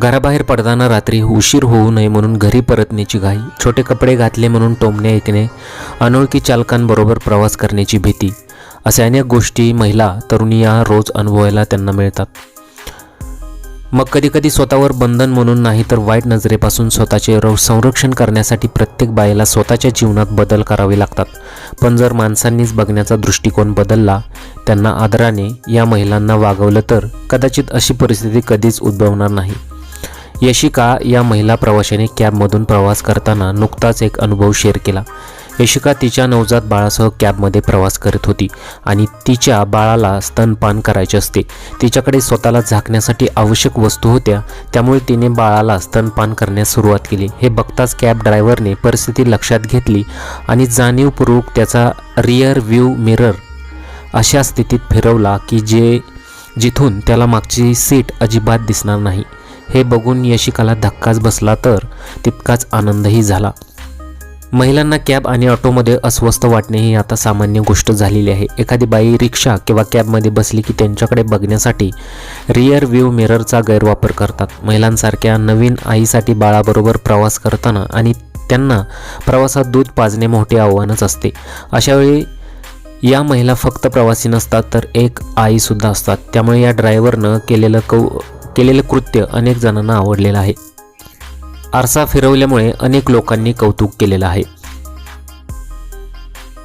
घराबाहेर पडताना रात्री उशीर होऊ नये म्हणून घरी परतण्याची घाई छोटे कपडे घातले म्हणून टोमणे ऐकणे अनोळखी चालकांबरोबर प्रवास करण्याची भीती अशा अनेक गोष्टी महिला तरुणी या रोज अनुभवायला त्यांना मिळतात. मग कधीकधी स्वतःवर बंधन म्हणून नाही तर वाईट नजरेपासून स्वतःचे संरक्षण करण्यासाठी प्रत्येक बाईला स्वतःच्या जीवनात बदल करावे लागतात. पण जर माणसांनीच बघण्याचा दृष्टिकोन बदलला त्यांना आदराने या महिलांना वागवलं तर कदाचित अशी परिस्थिती कधीच उद्भवणार नाही. यशिका या महिला प्रवाशाने कॅबमधून प्रवास करताना नुकताच एक अनुभव शेअर केला. यशिका तिच्या नवजात बाळासह कॅबमध्ये प्रवास करत होती आणि तिच्या बाळाला स्तनपान करायचे असते. तिच्याकडे स्वतःला झाकण्यासाठी आवश्यक वस्तू होत्या त्यामुळे तिने बाळाला स्तनपान करण्यास सुरुवात केली. हे बघताच कॅब ड्रायव्हरने परिस्थिती लक्षात घेतली आणि जाणीवपूर्वक त्याचा रिअर व्ह्यू मिरर अशा स्थितीत फिरवला की जे जिथून त्याला मागची सीट अजिबात दिसणार नाही. हे बघून यशिकाला धक्काच बसला तर तितकाच आनंदही झाला. महिलांना कॅब आणि ऑटोमध्ये अस्वस्थ वाटणे ही आता सामान्य गोष्ट झालेली आहे. एखादी बाई रिक्षा किंवा कॅबमध्ये बसली की त्यांच्याकडे बघण्यासाठी रिअर व्ह्यू मिररचा गैरवापर करतात. महिलांसारख्या नवीन आईसाठी बाळाबरोबर प्रवास करताना आणि त्यांना प्रवासात दूध पाजणे मोठे आव्हानच असते. अशावेळी या महिला फक्त प्रवासी नसतात तर एक आईसुद्धा असतात. त्यामुळे या ड्रायव्हरनं केलेलं कौ केलेलं कृत्य अनेक जणांना आवडलेलं आहे. आरसा फिरवल्यामुळे अनेक लोकांनी कौतुक केलेलं आहे.